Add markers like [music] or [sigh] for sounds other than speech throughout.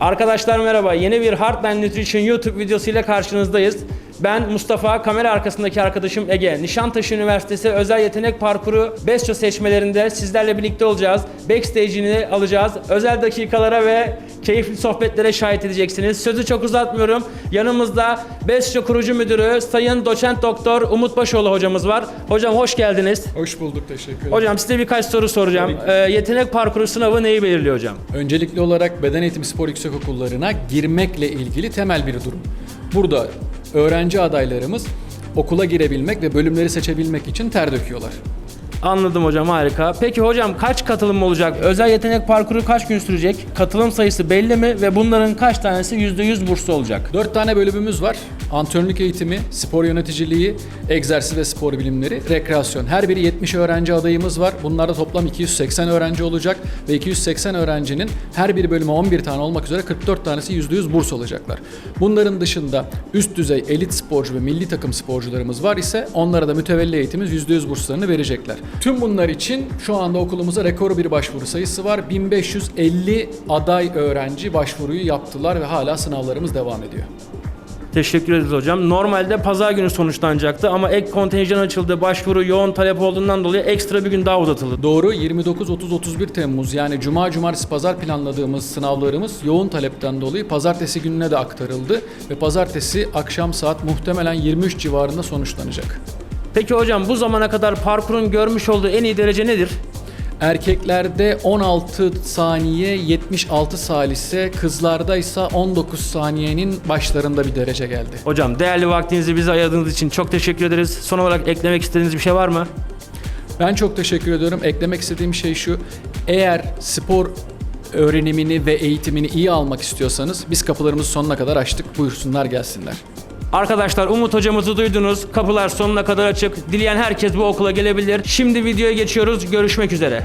Arkadaşlar merhaba. Yeni bir Heartline Nutrition YouTube videosu ile karşınızdayız. Ben Mustafa, kamera arkasındaki arkadaşım Ege. Nişantaşı Üniversitesi Özel Yetenek Parkuru BESCO seçmelerinde sizlerle birlikte olacağız. Backstage'ini alacağız. Özel dakikalara ve keyifli sohbetlere şahit edeceksiniz. Sözü çok uzatmıyorum. Yanımızda BESCO kurucu müdürü Sayın Doçent Doktor Umut Başoğlu hocamız var. Hocam hoş geldiniz. Hoş bulduk, teşekkür ederim. Hocam size birkaç soru soracağım. Ee, yetenek parkuru sınavı neyi belirliyor hocam? Öncelikli olarak beden eğitimi spor yüksekokullarına girmekle ilgili temel bir durum. Burada öğrenci adaylarımız okula girebilmek ve bölümleri seçebilmek için ter döküyorlar. Anladım hocam harika. Peki hocam kaç katılım olacak? Özel yetenek parkuru kaç gün sürecek? Katılım sayısı belli mi ve bunların kaç tanesi %100 burslu olacak? 4 tane bölümümüz var. Antrenörlük eğitimi, spor yöneticiliği, egzersiz ve spor bilimleri, rekreasyon. Her biri 70 öğrenci adayımız var. Bunlarda toplam 280 öğrenci olacak ve 280 öğrencinin her bir bölüme 11 tane olmak üzere 44 tanesi %100 burs alacaklar. Bunların dışında üst düzey elit sporcu ve milli takım sporcularımız var ise onlara da mütevelli eğitimiz %100 burslarını verecekler. Tüm bunlar için şu anda okulumuza rekor bir başvuru sayısı var. 1550 aday öğrenci başvuruyu yaptılar ve hala sınavlarımız devam ediyor. Teşekkür ederiz hocam. Normalde pazar günü sonuçlanacaktı ama ek kontenjan açıldı. Başvuru yoğun talep olduğundan dolayı ekstra bir gün daha uzatıldı. Doğru 29 30 31 Temmuz yani cuma cumartesi pazar planladığımız sınavlarımız yoğun talepten dolayı pazartesi gününe de aktarıldı ve pazartesi akşam saat muhtemelen 23 civarında sonuçlanacak. Peki hocam bu zamana kadar parkurun görmüş olduğu en iyi derece nedir? Erkeklerde 16 saniye 76 salise, kızlarda ise 19 saniyenin başlarında bir derece geldi. Hocam değerli vaktinizi bize ayırdığınız için çok teşekkür ederiz. Son olarak eklemek istediğiniz bir şey var mı? Ben çok teşekkür ediyorum. Eklemek istediğim şey şu. Eğer spor öğrenimini ve eğitimini iyi almak istiyorsanız biz kapılarımızı sonuna kadar açtık. Buyursunlar gelsinler. Arkadaşlar Umut hocamızı duydunuz. Kapılar sonuna kadar açık. Dileyen herkes bu okula gelebilir. Şimdi videoya geçiyoruz. Görüşmek üzere.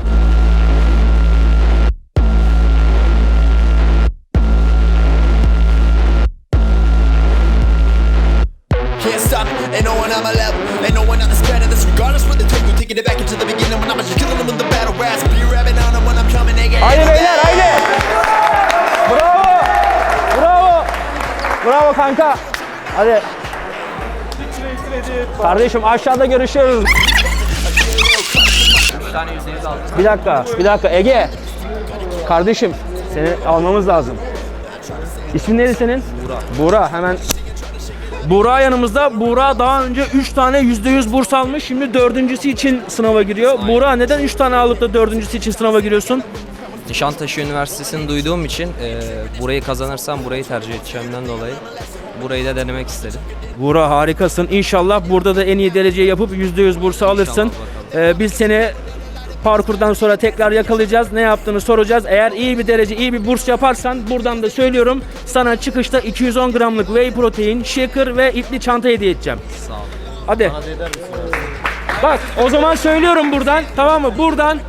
Hadi. Kardeşim aşağıda görüşürüz. Bir dakika, bir dakika Ege. Kardeşim seni almamız lazım. İsmin neydi senin? Buğra. Buğra hemen Buğra yanımızda. Buğra daha önce 3 tane %100 burs almış. Şimdi dördüncüsü için sınava giriyor. Buğra neden 3 tane alıp da dördüncüsü için sınava giriyorsun? Nişantaşı Üniversitesi'ni duyduğum için e, burayı kazanırsam burayı tercih edeceğimden dolayı burayı da denemek istedim. Buğra harikasın. İnşallah burada da en iyi dereceyi yapıp %100 bursu alırsın. Ee, biz seni parkurdan sonra tekrar yakalayacağız. Ne yaptığını soracağız. Eğer iyi bir derece, iyi bir burs yaparsan buradan da söylüyorum. Sana çıkışta 210 gramlık whey protein, shaker ve ipli çanta hediye edeceğim. Sağ olun. Hadi. Bak o zaman söylüyorum buradan tamam mı? Buradan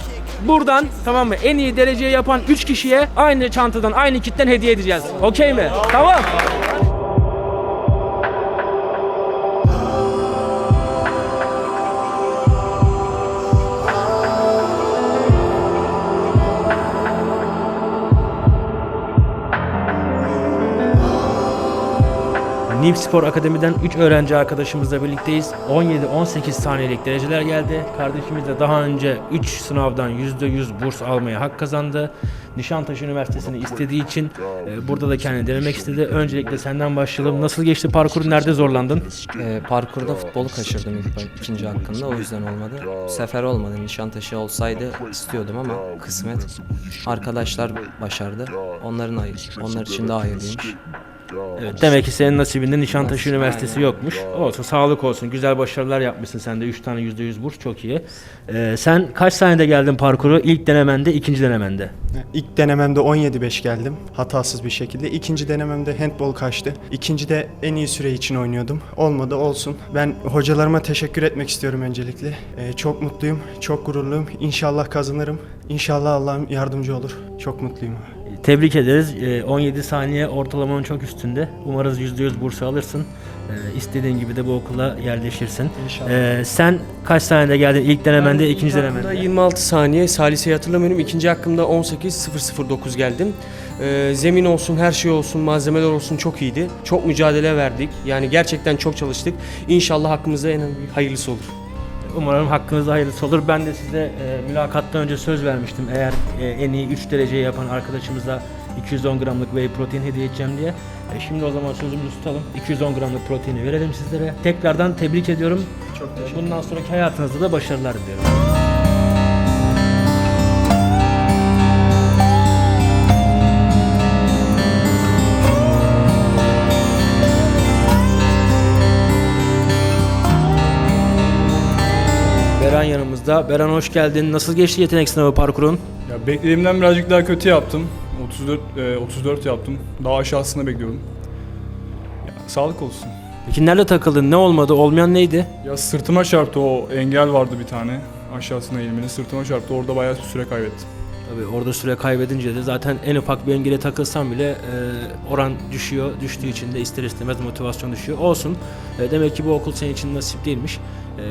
buradan tamam mı? En iyi dereceyi yapan 3 kişiye aynı çantadan, aynı kitten hediye edeceğiz. Okey mi? Tamam. Nif Spor Akademi'den 3 öğrenci arkadaşımızla birlikteyiz. 17-18 saniyelik dereceler geldi. Kardeşimiz de daha önce 3 sınavdan %100 burs almaya hak kazandı. Nişantaşı Üniversitesi'ni istediği için e, burada da kendini denemek istedi. Öncelikle senden başlayalım. Nasıl geçti parkur? Nerede zorlandın? E, parkurda futbolu kaçırdım ilk ikinci hakkında o yüzden olmadı. Sefer olmadı. Nişantaşı olsaydı istiyordum ama kısmet. Arkadaşlar başardı. Onların hayır. Onlar için daha hayırlıymış. Evet, demek ki senin nasibinde Nişantaşı Üniversitesi yokmuş. Olsun, sağlık olsun. Güzel başarılar yapmışsın sen de. 3 tane %100 burs çok iyi. E, sen kaç saniyede geldin parkuru? İlk denemende, ikinci denemende. İlk denememde 17-5 geldim hatasız bir şekilde. İkinci denememde handball kaçtı. İkincide en iyi süre için oynuyordum. Olmadı olsun. Ben hocalarıma teşekkür etmek istiyorum öncelikle. Ee, çok mutluyum, çok gururluyum. İnşallah kazanırım. İnşallah Allah'ım yardımcı olur. Çok mutluyum. Tebrik ederiz. Ee, 17 saniye ortalamanın çok üstünde. Umarız %100 bursu alırsın. Ee, istediğin gibi de bu okula yerleşirsin. İnşallah. Ee, sen kaç saniyede geldin? İlk denemende, ikinci hakkımda denemende. 26 saniye, Salise'yi hatırlamıyorum. İkinci hakkımda 18.009 geldim. Ee, zemin olsun, her şey olsun, malzemeler olsun çok iyiydi. Çok mücadele verdik. Yani gerçekten çok çalıştık. İnşallah hakkımızda en hayırlısı olur. Umarım hakkınızda hayırlısı olur. Ben de size e, mülakattan önce söz vermiştim. Eğer e, en iyi 3 dereceyi yapan arkadaşımıza 210 gramlık whey protein hediye edeceğim diye. E, şimdi o zaman sözümüzü tutalım. 210 gramlık proteini verelim sizlere. Tekrardan tebrik ediyorum. Çok teşekkür Bundan sonraki hayatınızda da başarılar diliyorum. Beran yanımızda. Beran hoş geldin. Nasıl geçti yetenek sınavı parkurun? Ya beklediğimden birazcık daha kötü yaptım. 34 e, 34 yaptım. Daha aşağısını bekliyordum. Ya, sağlık olsun. Peki nerede takıldın? Ne olmadı? Olmayan neydi? Ya sırtıma çarptı o engel vardı bir tane. Aşağısına eğilmeli sırtıma çarptı. Orada bayağı bir süre kaybettim. Tabii orada süre kaybedince de zaten en ufak bir engele takılsam bile e, oran düşüyor. Düştüğü için de ister istemez motivasyon düşüyor. Olsun. E, demek ki bu okul senin için nasip değilmiş. E,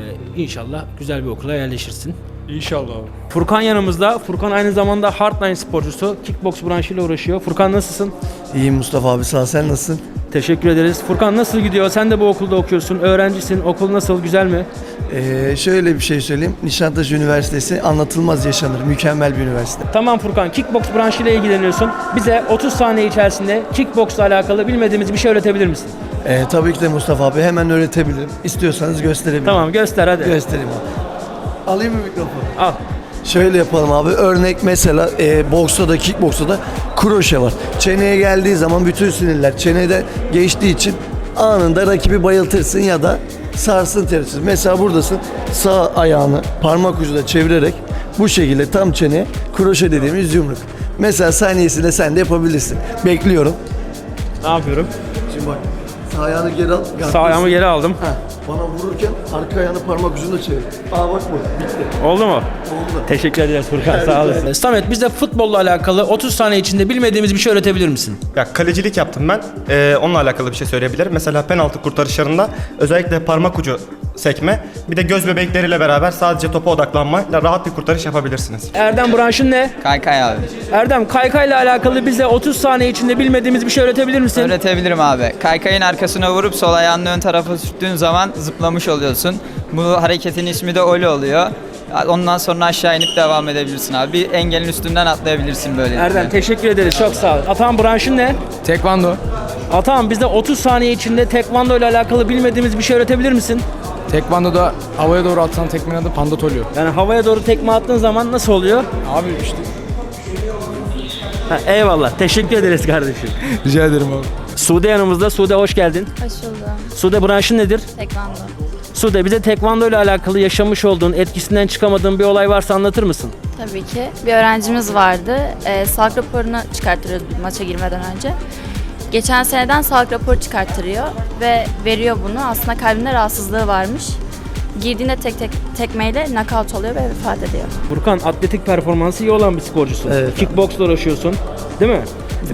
inşallah güzel bir okula yerleşirsin. İnşallah abi. Furkan yanımızda. Furkan aynı zamanda hardline sporcusu. Kickbox branşıyla uğraşıyor. Furkan nasılsın? İyiyim Mustafa abi sağ ol. sen nasılsın? Teşekkür ederiz. Furkan nasıl gidiyor? Sen de bu okulda okuyorsun. Öğrencisin. Okul nasıl? Güzel mi? Ee, şöyle bir şey söyleyeyim. Nişantaşı Üniversitesi anlatılmaz yaşanır. Mükemmel bir üniversite. Tamam Furkan. Kickbox branşıyla ilgileniyorsun. Bize 30 saniye içerisinde kickboxla alakalı bilmediğimiz bir şey öğretebilir misin? Ee, tabii ki de Mustafa abi hemen öğretebilirim. İstiyorsanız gösterebilirim. Tamam göster hadi. Göstereyim abi. Alayım mı mikrofonu? Al. Şöyle yapalım abi. Örnek mesela e, boksta da kickboksta da kroşe var. Çeneye geldiği zaman bütün sinirler çenede geçtiği için anında rakibi bayıltırsın ya da sarsın tersin. Mesela buradasın sağ ayağını parmak ucuyla çevirerek bu şekilde tam çeneye kroşe dediğimiz yumruk. Mesela saniyesinde sen de yapabilirsin. Bekliyorum. Ne yapıyorum? Şimdi bak sağ ayağını geri al. Sağ ayağımı geri aldım. Heh, bana vururken arka ayağını parmak ucuyla çevir. Aa bak bu. Bitti. Oldu mu? Oldu. Teşekkür ederiz Furkan sağ olasın. Samet bize futbolla alakalı 30 saniye içinde bilmediğimiz bir şey öğretebilir misin? Ya kalecilik yaptım ben. Ee, onunla alakalı bir şey söyleyebilirim. Mesela penaltı kurtarışlarında özellikle parmak ucu sekme bir de göz bebekleriyle beraber sadece topa odaklanmayla rahat bir kurtarış yapabilirsiniz. Erdem branşın ne? Kaykay abi. Erdem kaykayla alakalı bize 30 saniye içinde bilmediğimiz bir şey öğretebilir misin? Öğretebilirim abi. Kaykayın arkasına vurup sol ayağının ön tarafa sürttüğün zaman zıplamış oluyorsun. Bu hareketin ismi de öyle oluyor. Ondan sonra aşağı inip devam edebilirsin abi. Bir engelin üstünden atlayabilirsin böyle. Erdem teşekkür ederiz çok sağ ol. Atan branşın ne? Tekvando. Atan bize 30 saniye içinde tekvando ile alakalı bilmediğimiz bir şey öğretebilir misin? Tekvando'da havaya doğru atılan tekmenin adı pandatolyo. Yani havaya doğru tekme attığın zaman nasıl oluyor? Abi işte Ha, eyvallah teşekkür ederiz kardeşim. [laughs] rica ederim abi. Sude yanımızda. Sude hoş geldin. Hoş buldum. Sude branşın nedir? Tekvando. Sude bize tekvando ile alakalı yaşamış olduğun, etkisinden çıkamadığın bir olay varsa anlatır mısın? Tabii ki. Bir öğrencimiz vardı. Ee, sağlık raporunu çıkarttırıyordu maça girmeden önce. Geçen seneden sağlık raporu çıkarttırıyor ve veriyor bunu. Aslında kalbinde rahatsızlığı varmış. Girdiğinde tek tek tekmeyle knockout oluyor ve vefat ediyor. Furkan atletik performansı iyi olan bir sporcusun. Evet. Kickboxla uğraşıyorsun. Değil mi?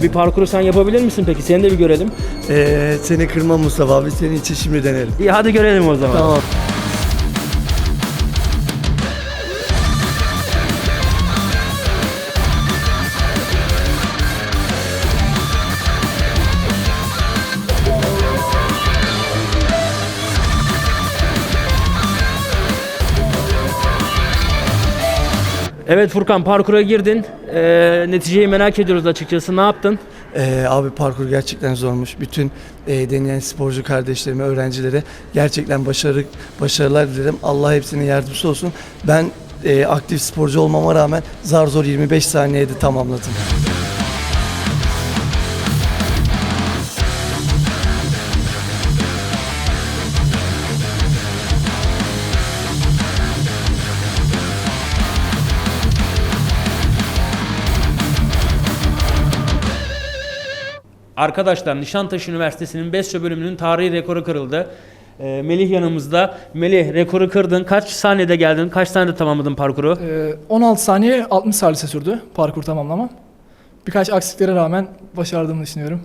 Bir parkuru sen yapabilir misin peki? Seni de bir görelim. Ee, seni kırmam Mustafa abi. Senin için şimdi denerim. İyi hadi görelim o zaman. Tamam. Evet Furkan parkura girdin. Ee, neticeyi merak ediyoruz açıkçası. Ne yaptın? Ee, abi parkur gerçekten zormuş. Bütün e, deneyen sporcu kardeşlerime, öğrencilere gerçekten başarı başarılar dilerim. Allah hepsine yardımcısı olsun. Ben e, aktif sporcu olmama rağmen zar zor 25 saniyede tamamladım. Arkadaşlar Nişantaşı Üniversitesi'nin Besyo bölümünün tarihi rekoru kırıldı. Ee, Melih yanımızda. Melih rekoru kırdın. Kaç saniyede geldin? Kaç saniyede tamamladın parkuru? Ee, 16 saniye 60 salise sürdü parkur tamamlamam. birkaç aksiklere rağmen başardığımı düşünüyorum.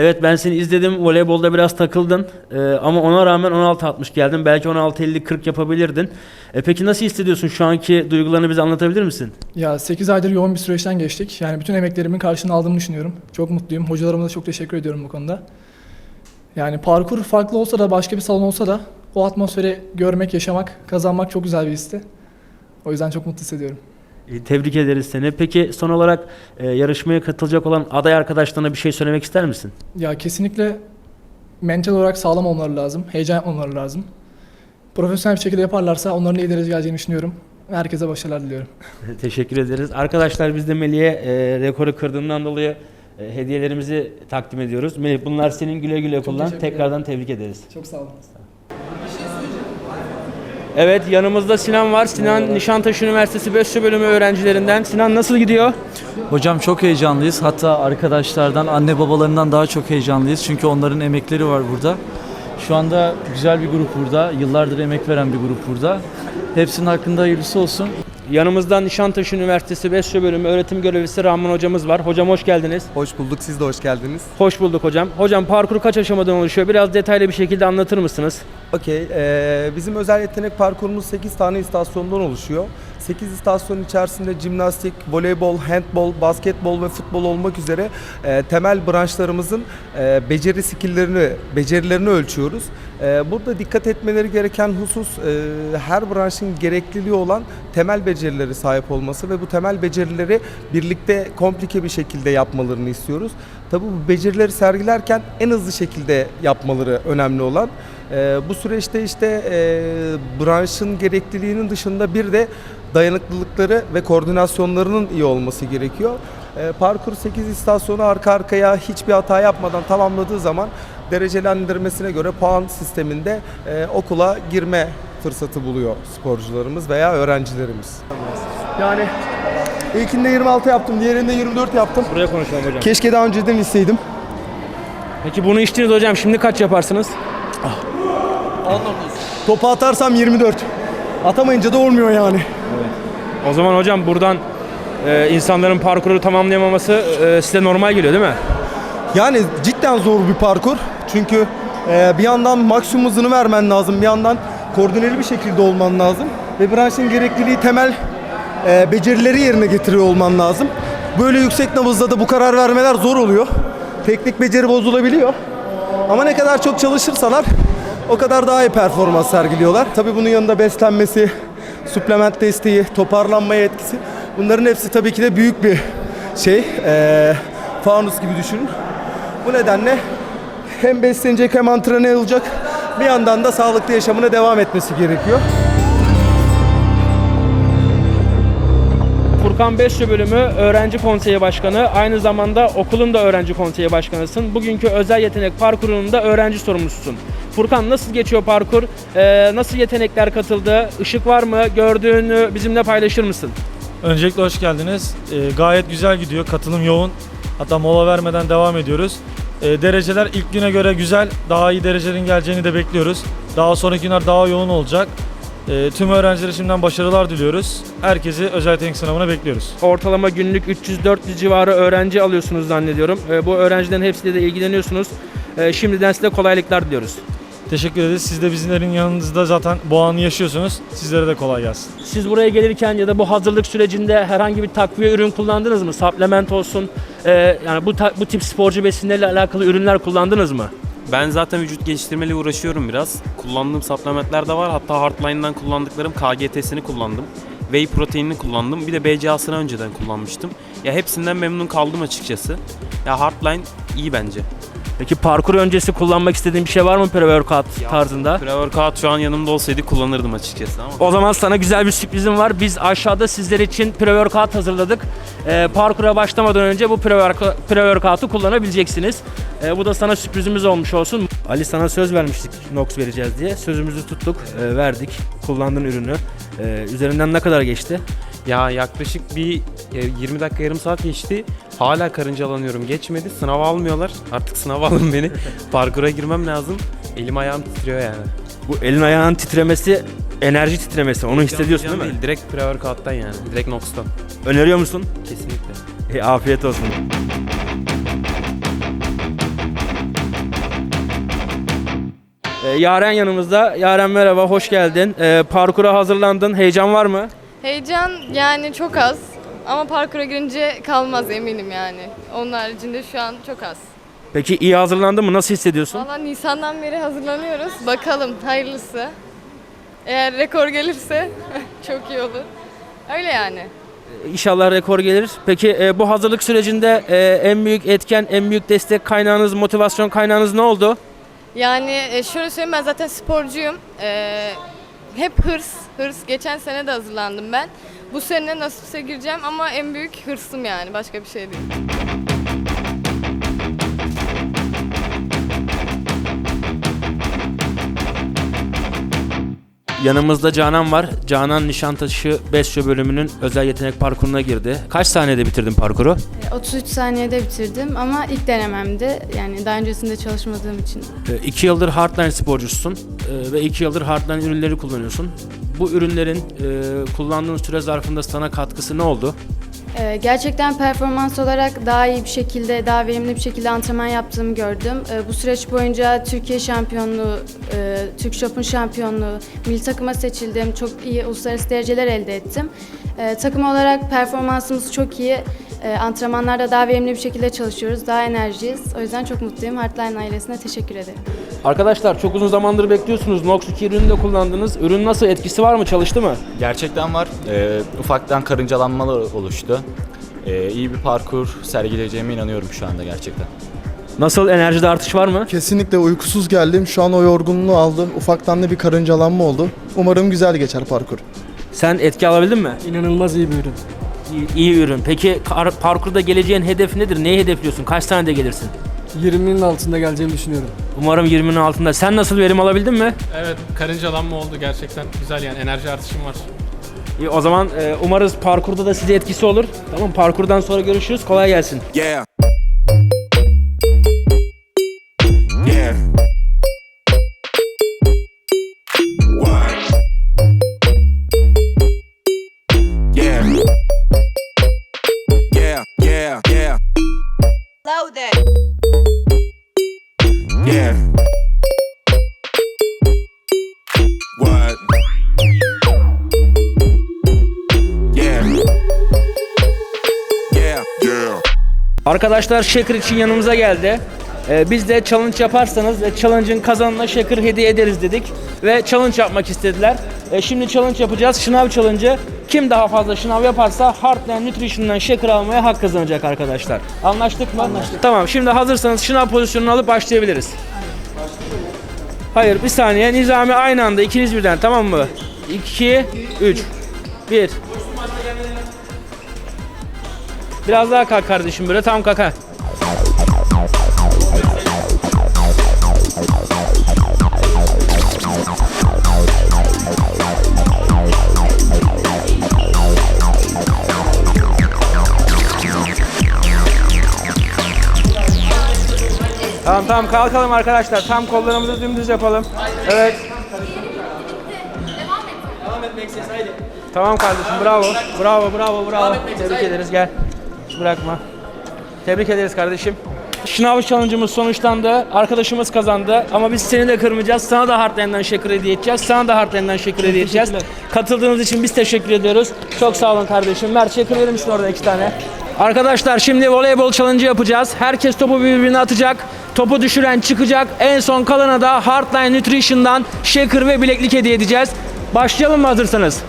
Evet ben seni izledim. Voleybolda biraz takıldın. Ee, ama ona rağmen 16-60 geldin. Belki 16-50-40 yapabilirdin. E, peki nasıl hissediyorsun? Şu anki duygularını bize anlatabilir misin? Ya 8 aydır yoğun bir süreçten geçtik. Yani bütün emeklerimin karşılığını aldığımı düşünüyorum. Çok mutluyum. Hocalarıma da çok teşekkür ediyorum bu konuda. Yani parkur farklı olsa da başka bir salon olsa da o atmosferi görmek, yaşamak, kazanmak çok güzel bir histi. O yüzden çok mutlu hissediyorum. E, tebrik ederiz seni. Peki son olarak e, yarışmaya katılacak olan aday arkadaşlarına bir şey söylemek ister misin? Ya kesinlikle mental olarak sağlam olmaları lazım. Heyecan yapmamaları lazım. Profesyonel bir şekilde yaparlarsa onların iyi derece geleceğini düşünüyorum. Herkese başarılar diliyorum. [laughs] Teşekkür ederiz. Arkadaşlar biz de Melih'e e, rekoru kırdığından dolayı e, hediyelerimizi takdim ediyoruz. Melih bunlar senin güle güle kullan. teşekkür ederim. Tekrardan tebrik ederiz. Çok sağ olun. Evet yanımızda Sinan var. Sinan Nişantaşı Üniversitesi Besyo Bölümü öğrencilerinden. Sinan nasıl gidiyor? Hocam çok heyecanlıyız. Hatta arkadaşlardan, anne babalarından daha çok heyecanlıyız. Çünkü onların emekleri var burada. Şu anda güzel bir grup burada. Yıllardır emek veren bir grup burada. Hepsinin hakkında hayırlısı olsun. Yanımızda Nişantaşı Üniversitesi Besyo Bölümü öğretim görevlisi Rahman hocamız var. Hocam hoş geldiniz. Hoş bulduk, siz de hoş geldiniz. Hoş bulduk hocam. Hocam parkur kaç aşamadan oluşuyor? Biraz detaylı bir şekilde anlatır mısınız? Okey, eee, bizim özel yetenek parkurumuz 8 tane istasyondan oluşuyor. 8 istasyon içerisinde jimnastik, voleybol, handbol, basketbol ve futbol olmak üzere eee, temel branşlarımızın eee, beceri skilllerini, becerilerini ölçüyoruz. Eee, burada dikkat etmeleri gereken husus eee, her branşın gerekliliği olan temel becerileri sahip olması ve bu temel becerileri birlikte komplike bir şekilde yapmalarını istiyoruz. Tabii bu becerileri sergilerken en hızlı şekilde yapmaları önemli olan. Ee, bu süreçte işte e, branşın gerekliliğinin dışında bir de dayanıklılıkları ve koordinasyonlarının iyi olması gerekiyor. Ee, parkur 8 istasyonu arka arkaya hiçbir hata yapmadan tamamladığı zaman derecelendirmesine göre puan sisteminde e, okula girme fırsatı buluyor sporcularımız veya öğrencilerimiz. Yani ilkinde 26 yaptım, diğerinde 24 yaptım. Buraya konuşalım hocam. Keşke daha önceden isteydim. Peki bunu içtiniz hocam. Şimdi kaç yaparsınız? Topu atarsam 24. Atamayınca da olmuyor yani. O zaman hocam buradan e, insanların parkuru tamamlayamaması e, size normal geliyor değil mi? Yani cidden zor bir parkur. Çünkü e, bir yandan maksimum hızını vermen lazım. Bir yandan koordineli bir şekilde olman lazım. Ve branşın gerekliliği temel e, becerileri yerine getiriyor olman lazım. Böyle yüksek nabızda da bu karar vermeler zor oluyor. Teknik beceri bozulabiliyor. Ama ne kadar çok çalışırsalar o kadar daha iyi performans sergiliyorlar. Tabii bunun yanında beslenmesi, suplement desteği, toparlanmaya etkisi. Bunların hepsi tabii ki de büyük bir şey. E, fanus gibi düşünün. Bu nedenle hem beslenecek hem antrenör olacak. Bir yandan da sağlıklı yaşamına devam etmesi gerekiyor. Furkan Besyo bölümü öğrenci konseyi başkanı. Aynı zamanda okulun da öğrenci konseyi başkanısın. Bugünkü özel yetenek parkurunun da öğrenci sorumlususun. Furkan nasıl geçiyor parkur? Ee, nasıl yetenekler katıldı? Işık var mı? Gördüğünü bizimle paylaşır mısın? Öncelikle hoş geldiniz. Ee, gayet güzel gidiyor. Katılım yoğun. Hatta mola vermeden devam ediyoruz. Ee, dereceler ilk güne göre güzel. Daha iyi derecelerin geleceğini de bekliyoruz. Daha sonraki günler daha yoğun olacak. Ee, tüm öğrencilere şimdiden başarılar diliyoruz. Herkesi özel yetenek sınavına bekliyoruz. Ortalama günlük 300-400 civarı öğrenci alıyorsunuz zannediyorum. Ee, bu öğrencilerin hepsiyle de ilgileniyorsunuz. Ee, şimdiden size kolaylıklar diliyoruz. Teşekkür ederiz. Siz de bizlerin yanınızda zaten bu anı yaşıyorsunuz. Sizlere de kolay gelsin. Siz buraya gelirken ya da bu hazırlık sürecinde herhangi bir takviye ürün kullandınız mı? Supplement olsun, e, yani bu ta- bu tip sporcu besinlerle alakalı ürünler kullandınız mı? Ben zaten vücut geliştirmeyle uğraşıyorum biraz. Kullandığım supplementler de var. Hatta Hardline'dan kullandıklarım KGT'sini kullandım. Whey proteinini kullandım. Bir de BCA'sını önceden kullanmıştım. Ya hepsinden memnun kaldım açıkçası. Ya Hardline iyi bence. Peki parkur öncesi kullanmak istediğin bir şey var mı pre-workout tarzında? Pre-workout şu an yanımda olsaydı kullanırdım açıkçası ama. O zaman sana güzel bir sürprizim var. Biz aşağıda sizler için pre-workout hazırladık. Ee, parkura başlamadan önce bu pre-worko- pre-workout'u kullanabileceksiniz. Ee, bu da sana sürprizimiz olmuş olsun. Ali sana söz vermiştik Nox vereceğiz diye. Sözümüzü tuttuk, e, verdik. Kullandığın ürünü. Ee, üzerinden ne kadar geçti? Ya yaklaşık bir e, 20 dakika yarım saat geçti. Hala karıncalanıyorum. Geçmedi. Sınav almıyorlar. Artık sınav alın beni. Parkura girmem lazım. Elim ayağım titriyor yani. Bu elin ayağın titremesi, enerji titremesi. Onu hissediyorsun değil mi? Direkt pre-workout'tan yani. Direkt Nox'tan. Öneriyor musun? Kesinlikle. E, afiyet olsun. E, Yaren yanımızda. Yaren merhaba, hoş geldin. E, parkura hazırlandın. Heyecan var mı? Heyecan yani çok az ama parkura girince kalmaz eminim yani. Onun haricinde şu an çok az. Peki iyi hazırlandın mı? Nasıl hissediyorsun? Valla Nisan'dan beri hazırlanıyoruz. Bakalım hayırlısı. Eğer rekor gelirse [laughs] çok iyi olur. Öyle yani. İnşallah rekor gelir. Peki e, bu hazırlık sürecinde e, en büyük etken, en büyük destek kaynağınız, motivasyon kaynağınız ne oldu? Yani e, şöyle söyleyeyim ben zaten sporcuyum. E, hep hırs, hırs. Geçen sene de hazırlandım ben. Bu sene nasipse gireceğim ama en büyük hırsım yani başka bir şey değil. Yanımızda Canan var. Canan Nişantaşı Besyo bölümünün özel yetenek parkuruna girdi. Kaç saniyede bitirdin parkuru? 33 saniyede bitirdim ama ilk denememdi. Yani daha öncesinde çalışmadığım için. 2 yıldır Hardline sporcusun e, ve 2 yıldır Hardline ürünleri kullanıyorsun. Bu ürünlerin e, kullandığın süre zarfında sana katkısı ne oldu? Ee, gerçekten performans olarak daha iyi bir şekilde, daha verimli bir şekilde antrenman yaptığımı gördüm. Ee, bu süreç boyunca Türkiye şampiyonluğu, e, Türk Shop'un şampiyonluğu, milli takıma seçildim. Çok iyi uluslararası dereceler elde ettim. Ee, takım olarak performansımız çok iyi. Antrenmanlarda daha verimli bir şekilde çalışıyoruz, daha enerjiyiz. O yüzden çok mutluyum. Hardline ailesine teşekkür ederim. Arkadaşlar çok uzun zamandır bekliyorsunuz. Nox 2 ürünü de kullandınız. Ürün nasıl? Etkisi var mı? Çalıştı mı? Gerçekten var. Ee, ufaktan karıncalanmalar oluştu. Ee, iyi bir parkur sergileyeceğime inanıyorum şu anda gerçekten. Nasıl? Enerjide artış var mı? Kesinlikle uykusuz geldim. Şu an o yorgunluğu aldım. Ufaktan da bir karıncalanma oldu. Umarım güzel geçer parkur. Sen etki alabildin mi? İnanılmaz iyi bir ürün. İyi, iyi ürün. Peki kar- parkurda geleceğin hedef nedir? Neyi hedefliyorsun? Kaç saniyede gelirsin? 20'nin altında geleceğimi düşünüyorum. Umarım 20'nin altında. Sen nasıl verim alabildin mi? Evet, karıncalanma oldu gerçekten. Güzel yani enerji artışım var. İyi, o zaman e, umarız parkurda da size etkisi olur. Tamam parkurdan sonra görüşürüz. Kolay gelsin. Yeah. Yeah. Arkadaşlar Shaker için yanımıza geldi. Ee, biz de challenge yaparsanız ve challenge'ın kazanına Shaker hediye ederiz dedik. Ve challenge yapmak istediler. Ee, şimdi challenge yapacağız. Şınav challenge'ı. Kim daha fazla şınav yaparsa Heartland Nutrition'dan Shaker almaya hak kazanacak arkadaşlar. Anlaştık mı? Anlaştık. Tamam şimdi hazırsanız şınav pozisyonunu alıp başlayabiliriz. Hayır bir saniye. Nizami aynı anda ikiniz birden tamam mı? 2, 3, 1. Biraz daha kalk kardeşim böyle tam kalk ha. Tamam tamam kalkalım arkadaşlar. Tam kollarımızı dümdüz yapalım. Evet. Tamam kardeşim bravo. Bravo bravo bravo. Tebrik ederiz gel. Hiç bırakma. Tebrik ederiz kardeşim. Şınav challenge'ımız sonuçlandı. Arkadaşımız kazandı. Ama biz seni de kırmayacağız. Sana da Heartland'dan şeker hediye edeceğiz. Sana da Heartland'dan şeker hediye edeceğiz. Katıldığınız için biz teşekkür ediyoruz. Çok sağ olun kardeşim. Mert şeker verir misin orada iki tane? Arkadaşlar şimdi voleybol challenge yapacağız. Herkes topu birbirine atacak. Topu düşüren çıkacak. En son kalana da Heartline Nutrition'dan shaker ve bileklik hediye edeceğiz. Başlayalım mı hazırsanız?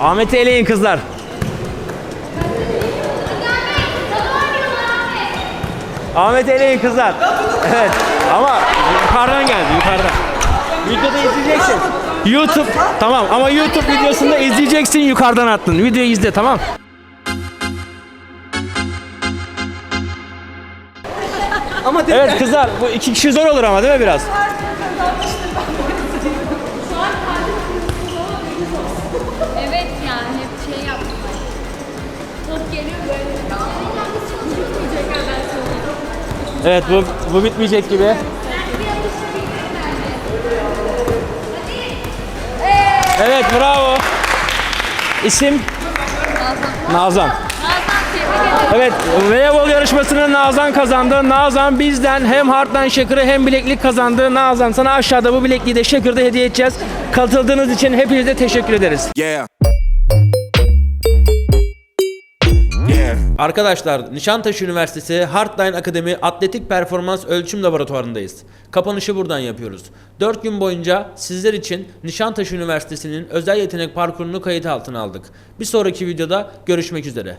Ahmet'i eleyin kızlar. Ahmet'i eleyin kızlar. Evet ama yukarıdan geldi yukarıdan. Videoda izleyeceksin. YouTube tamam ama YouTube videosunda izleyeceksin yukarıdan attın. Videoyu izle tamam. Ama Evet kızlar bu iki kişi zor olur ama değil mi biraz? Evet yani hep şey yaptım. Top geliyor böyle. Evet bu, bu bitmeyecek gibi. Evet bravo. İsim? Nazan. Evet, voleybol yarışmasını Nazan kazandı. Nazan bizden hem Heartline Şakır'ı hem bileklik kazandı. Nazan sana aşağıda bu bilekliği de Şakır'da hediye edeceğiz. Katıldığınız için hepinize teşekkür ederiz. Yeah. Arkadaşlar Nişantaşı Üniversitesi Heartline Akademi Atletik Performans Ölçüm Laboratuvarındayız. Kapanışı buradan yapıyoruz. 4 gün boyunca sizler için Nişantaşı Üniversitesi'nin özel yetenek parkurunu kayıt altına aldık. Bir sonraki videoda görüşmek üzere.